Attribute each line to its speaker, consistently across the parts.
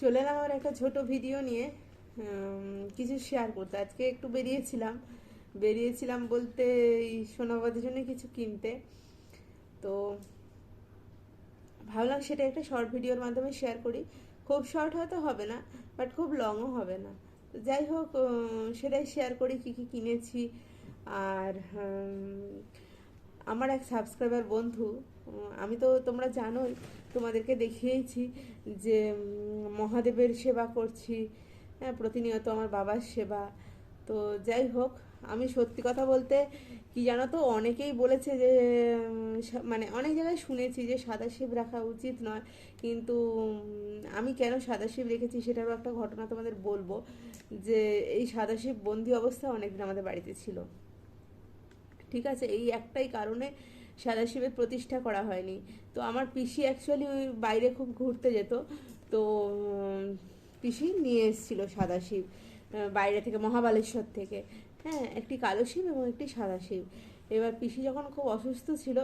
Speaker 1: চলে এলাম আমার একটা ছোট ভিডিও নিয়ে কিছু শেয়ার করতে। আজকে একটু বেরিয়েছিলাম। বেরিয়েছিলাম বলতে এই সোনাবাদের জন্য কিছু কিনতে। তো ভাবলাম সেটা একটা শর্ট ভিডিওর মাধ্যমে শেয়ার করি। খুব শর্ট হয়তো হবে না বাট খুব লংও হবে না। তো যাই হোক সেটাই শেয়ার করি কি কি কিনেছি। আর আমার এক সাবস্ক্রাইবার বন্ধু আমি তো তোমরা জানোই, তোমাদেরকে দেখিয়েছি যে মহাদেবের সেবা করছি। হ্যাঁ প্রতিনিয়ত আমার বাবার সেবা। তো যাই হোক, আমি সত্যি কথা বলতে, কি জানো তো, অনেকেই বলেছে যে মানে অনেক জায়গায় শুনেছি যে সাদা শিব রাখা উচিত নয়। কিন্তু আমি কেন সাদা শিব রেখেছি সেটারও একটা ঘটনা তোমাদের বলব, যে এই সাদা শিব বন্দি অবস্থা অনেকদিন আমাদের বাড়িতে ছিল। ঠিক আছে, এই একটাই কারণে সাদাশিবের প্রতিষ্ঠা করা হয়নি। তো আমার পিসি অ্যাকচুয়ালি ওই বাইরে খুব ঘুরতে যেত। তো পিসি নিয়ে এসেছিল সাদাশিব বাইরে থেকে, মহাবালেশ্বর থেকে। হ্যাঁ একটি কালো শিব এবং একটি সাদা শিব এবার পিসি যখন খুব অসুস্থ ছিল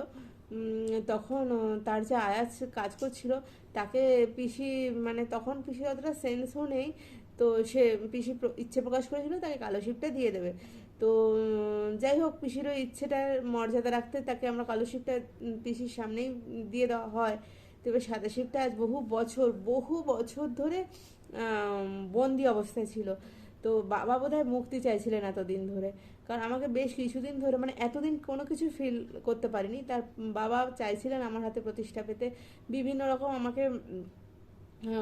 Speaker 1: তখন তার যে আয়াত কাজ করছিল, তাকে পিসি মানে তখন পিসির অতটা সেন্সও নেই। তো সে, পিসি ইচ্ছে প্রকাশ করেছিল, তাকে কালো শিবটা দিয়ে দেবে। তো যাই হোক পিসির ওই ইচ্ছেটার মর্যাদা রাখতে তাকে আমরা কালো শিবটা পিসির সামনেই দিয়ে দেওয়া হয়। তবে সাদা শিবটা আজ বহু বছর বহু বছর ধরে বন্দি অবস্থায় ছিল। তো বাবা বোধহয় মুক্তি চাইছিলেন এতদিন ধরে। কারণ আমাকে বেশ কিছুদিন ধরে মানে এতদিন কোনো কিছু ফিল করতে পারিনি। তার বাবা চাইছিলেন আমার হাতে প্রতিষ্ঠা পেতে। বিভিন্ন রকম আমাকে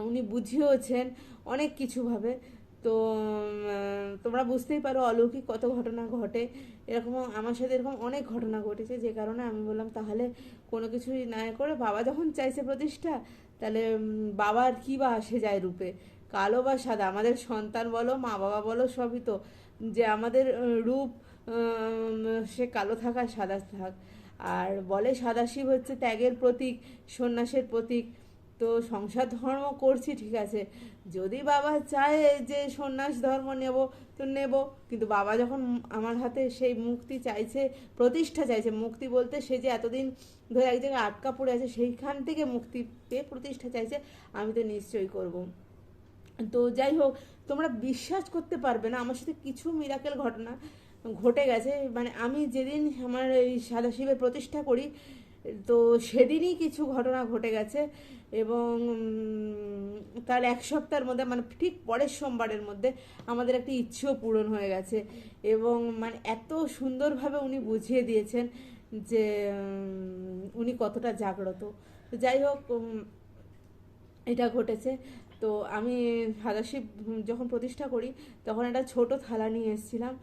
Speaker 1: উনি বুঝিয়েওছেন অনেক কিছুভাবে। তো তোমরা বুঝতেই পারো অলৌকিক কত ঘটনা ঘটে। এরকম, আমার সাথে এরকম অনেক ঘটনা ঘটেছে, যে কারণে আমি বললাম, তাহলে কোনো কিছুই না করে বাবা যখন চাইছে প্রতিষ্ঠা, তাহলে বাবার কী বা আসে যায় রূপে? কালো বা সাদা? আমাদের সন্তান বলো, মা বাবা বলো, সবই তো। যে আমাদের রূপ সে কালো থাক সাদা থাক। আর বলে সাদাশিব হচ্ছে ত্যাগের প্রতীক, সন্ন্যাসের প্রতীক। তো সংসার ধর্ম করছি, ঠিক আছে। যদি বাবা চায় যে সন্ন্যাস ধর্ম নেব, তো নেব। কিন্তু বাবা যখন আমার হাতে সেই মুক্তি চাইছে, প্রতিষ্ঠা চাইছে, মুক্তি বলতে সে যে এতদিন ধরে এক জায়গায় আটকা পড়ে আছে, সেইখান থেকে মুক্তি পেয়ে প্রতিষ্ঠা চাইছে, আমি তো নিশ্চয়ই করব। তো যাই হোক, তোমরা বিশ্বাস করতে পারবে না, আমার সাথে কিছু মিরাকেল ঘটনা, ঘটে গেছে। মানে আমি যেদিন আমার এই সাদাশিবের প্রতিষ্ঠা করি তো সেদিনই কিছু ঘটনা ঘটে গেছে এবং তার এক সপ্তাহের মধ্যে মানে ঠিক পরের সোমবারের মধ্যে আমাদের একটি ইচ্ছেও পূরণ হয়ে গেছে এবং মানে এত সুন্দরভাবে উনি বুঝিয়ে দিয়েছেন যে উনি কতটা জাগ্রত। যাই হোক এটা ঘটেছে। তো আমি সাদাশিব যখন প্রতিষ্ঠা করি, তখন একটা ছোট থালা নিয়ে এসেছিলাম।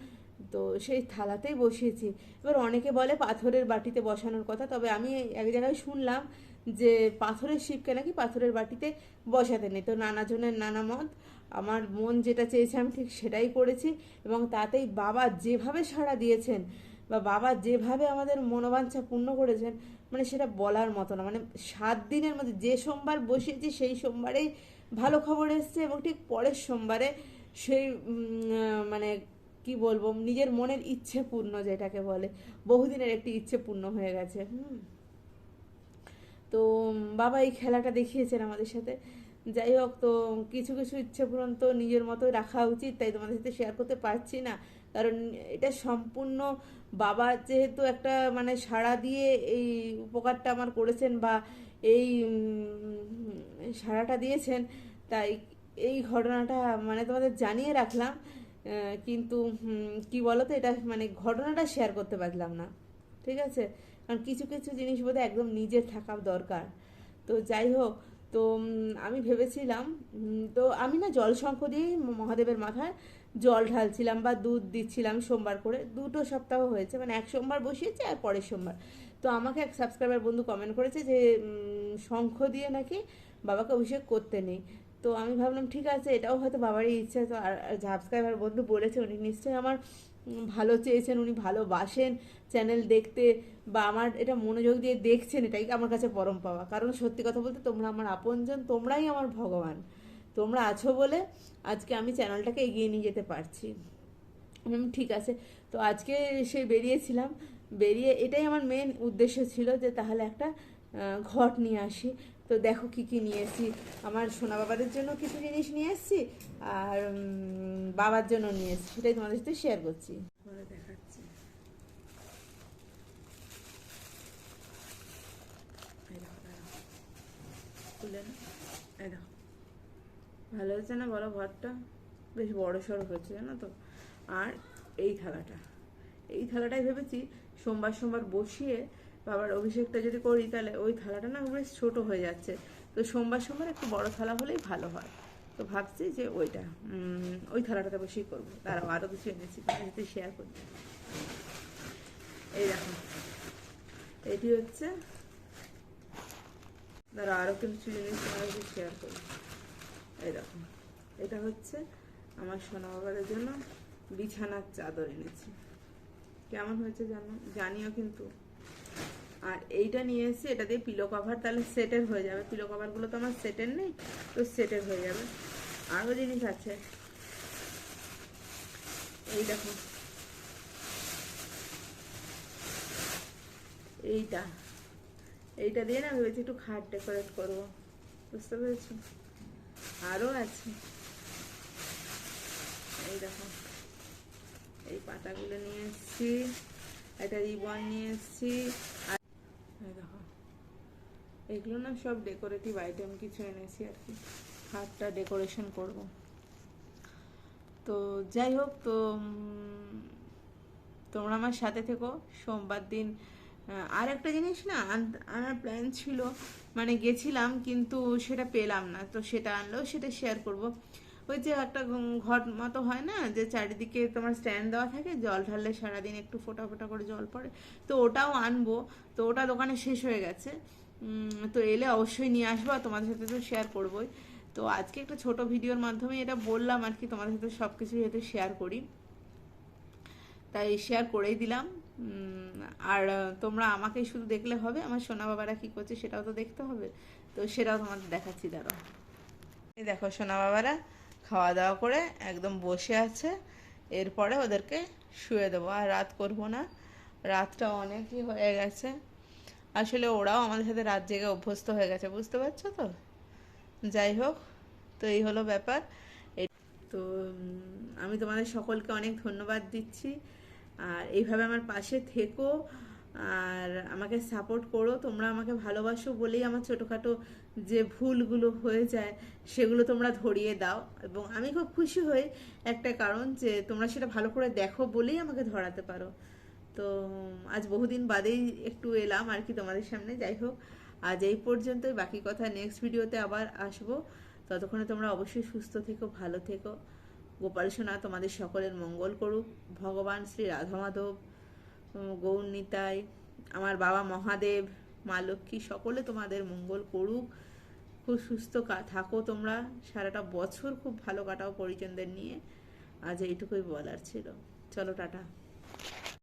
Speaker 1: তো সেই থালাতেই বসিয়েছি। এবার অনেকে বলে পাথরের বাটিতে বসানোর কথা, তবে আমি এক জায়গায় শুনলাম যে পাথরের শিবকে নাকি পাথরের বাটিতে বসাতে নেই। তো নানাজনের নানা মত, আমার মন যেটা চেয়েছে আমি ঠিক সেটাই করেছি এবং তাতেই বাবা যেভাবে সাড়া দিয়েছেন বা বাবা যেভাবে আমাদের মনোবাঞ্ছা পূর্ণ করেছেন মানে সেটা বলার মতো না। মানে সাত দিনের মধ্যে যে সোমবার বসিয়েছি সেই সোমবারেই ভালো খবর এসছে এবং ঠিক পরের সোমবারে সেই মানে কি বলব, নিজের মনের ইচ্ছে পূর্ণ যেটাকে বলে, বহুদিনের একটি ইচ্ছে পূর্ণ হয়ে গেছে। হুম। তো, বাবা এই খেলাটা দেখিয়েছেন আমাদের সাথে। যাই হোক, তো কিছু কিছু ইচ্ছে পূরণ তো নিজের মতো রাখা উচিত, তাই তোমাদের সাথে শেয়ার করতে পারছি না। কারণ এটা সম্পূর্ণ বাবা যেহেতু একটা মানে সাড়া দিয়ে এই উপকারটা আমার করেছেন বা এই সাড়াটা দিয়েছেন, তাই এই ঘটনাটা মানে তোমাদের জানিয়ে রাখলাম। কিন্তু কি বলো তো এটা মানে ঘটনাটা শেয়ার করতে পারলাম না, ঠিক আছে? কারণ কিছু কিছু জিনিস বোধহয় একদম নিজের থাকা দরকার। তো যাই হোক, তো আমি ভেবেছিলাম তো আমি না জল শঙ্খ দিয়েই মহাদেবের মাথায় জল ঢালছিলাম বা দুধ দিচ্ছিলাম সোমবার করে। দুটো সপ্তাহ হয়েছে মানে এক সোমবার বসিয়েছে আর পরের সোমবার। তো আমাকে এক সাবস্ক্রাইবার বন্ধু কমেন্ট করেছে যে শঙ্খ দিয়ে নাকি বাবাকে অভিষেক করতে নেই। তো আমি ভাবলাম, ঠিক আছে, এটাও হয়তো বাবারই ইচ্ছা। তো আর সাবস্ক্রাইবার বন্ধু বলেছে উনি নিশ্চয়ই আমার ভালো চেয়েছেন, উনি ভালোবাসেন চ্যানেল দেখতে বা আমার এটা মনোযোগ দিয়ে দেখছেন, এটাই আমার কাছে পরম পাওয়া। কারণ সত্যি কথা বলতে তোমরা আমার আপনজন, তোমরাই আমার ভগবান। তোমরা আছো বলে আজকে আমি চ্যানেলটাকে এগিয়ে নিয়ে যেতে পারছি। ঠিক আছে। তো আজকে সে বেরিয়েছিলাম। বেরিয়ে এটাই আমার মেন উদ্দেশ্য ছিল যে তাহলে একটা ঘট নিয়ে আসি। তো দেখো কি কি নিয়ে এসেছি। আমার সোনা বাবাদের জন্য কিছু জিনিস নিয়ে এসেছি আর বাবার জন্য নিয়ে এসেছি। সেটাই তোমাদের সাথে শেয়ার করছি। দেখাচ্ছি। ভালো হয়েছে না? বলো, ঘরটা বেশ বড় সড়ো হয়েছে, জানো তো? আর এই থালাটা। এই থালাটাই ভেবেছি সোমবার সোমবার বসিয়ে বাবার অভিষেকটা যদি করি তাহলে ওই থালাটা না বেশ ছোটো হয়ে যাচ্ছে। তো সোমবার সোমবার একটু বড় থালা হলেই ভালো হয়। তো ভাবছি যে ওইটা ওই থালাটাতে বসেই করব। তারাও আরও কিছু এনেছি তোমার সাথে শেয়ার করি এই দেখো, এটি হচ্ছে দাঁড়া আরও কিছু জিনিস সাথে শেয়ার করি এই দেখো, এটা হচ্ছে আমার সোনা বাবাদের জন্য বিছানার চাদর এনেছি। কেমন হয়েছে জানো? জানিও কিন্তু। আর এইটা নিয়ে এসেছি এটা দিয়ে পিলো কভার তাহলে সেটের হয়ে যাবে। পিলো কভারগুলো তো আমার সেটের নেই, তো সেটের হয়ে যাবে। আরও জিনিস আছে। এই দেখো। এইটা। এইটা দিয়ে না ভেবেছি একটু খাট ডেকোরেট করব। বুঝতে পেরেছ? আরও আছে। এই দেখো। এই পাতাগুলো নিয়ে এসেছি। একটা রিবন নিয়ে এসেছি। এগুলো না সব ডেকোরেটিভ আইটেম কিছু এনেছি আর কি। হাতটা ডেকোরেশন করব। তো যাই হোক, তো তোমরা আমার সাথে থেকো। সোমবার দিন আর একটা জিনিস না, আন- আনার প্ল্যান ছিল। মানে গেছিলাম, কিন্তু সেটা পেলাম না। তো সেটা আনলেও সেটা শেয়ার করব। ওই যে একটা ঘট মতো হয় না, যে চারিদিকে তোমার স্ট্যান্ড দেওয়া থাকে, জল ঢাললে সারাদিন একটু ফোটা ফোটা করে জল পড়ে। তো ওটাও আনব। তো ওটা দোকানে শেষ হয়ে গেছে। তো এলে অবশ্যই নিয়ে আসব আর তোমাদের সাথে তো শেয়ার করবোই। তো আজকে একটা ছোট ভিডিওর মাধ্যমে এটা বললাম আর কি, তোমাদের সাথে সব কিছু যাতে শেয়ার করি। তাই শেয়ার করেই দিলাম। আর তোমরা আমাকেই শুধু দেখলে হবে, আমার সোনা বাবারা কি করছে সেটাও তো দেখতে হবে। তো সেটাও তোমাদের দেখাচ্ছি, দাঁড়াও। এই দেখো সোনা বাবারা, খাওয়া দাওয়া করে একদম বসে আছে। এরপরে ওদেরকে শুয়ে দেবো, আর রাত করব না। রাতটা অনেকই হয়ে গেছে। আসলে ওরাও আমাদের সাথে রাত জেগে অভ্যস্ত হয়ে গেছে, বুঝতে পারছ তো? যাই হোক, তো এই হলো ব্যাপার। তো আমি তোমাদের সকলকে অনেক ধন্যবাদ দিচ্ছি। আর এইভাবে আমার পাশে থেকো, আর আমাকে সাপোর্ট করো। তোমরা আমাকে ভালোবাসো বলেই আমার ছোটোখাটো যে ভুলগুলো হয়ে যায়, সেগুলো তোমরা ধরিয়ে দাও। এবং আমি খুব খুশি হই একটা কারণ যে তোমরা সেটা ভালো করে দেখো বলেই আমাকে ধরাতে পারো। তো আজ বহুদিন বাদেই একটু এলাম আর কি তোমাদের সামনে, যাই হোক। আজ এই পর্যন্তই, বাকি কথা নেক্সট ভিডিওতে আবার আসব। ততক্ষণে তোমরা অবশ্যই সুস্থ থেকো, ভালো থেকো। গোপাল সোনা তোমাদের সকলের মঙ্গল করুক। ভগবান শ্রী রাধা মাধব গৌর নিতাই আমার বাবা মহাদেব, মা লক্ষ্মী সকলে তোমাদের মঙ্গল করুক। খুব সুস্থ থাকো তোমরা। সারাটা বছর খুব ভালো কাটাও পরিজনদের নিয়ে। আজ এইটুকুই বলার ছিল। চলো টাটা।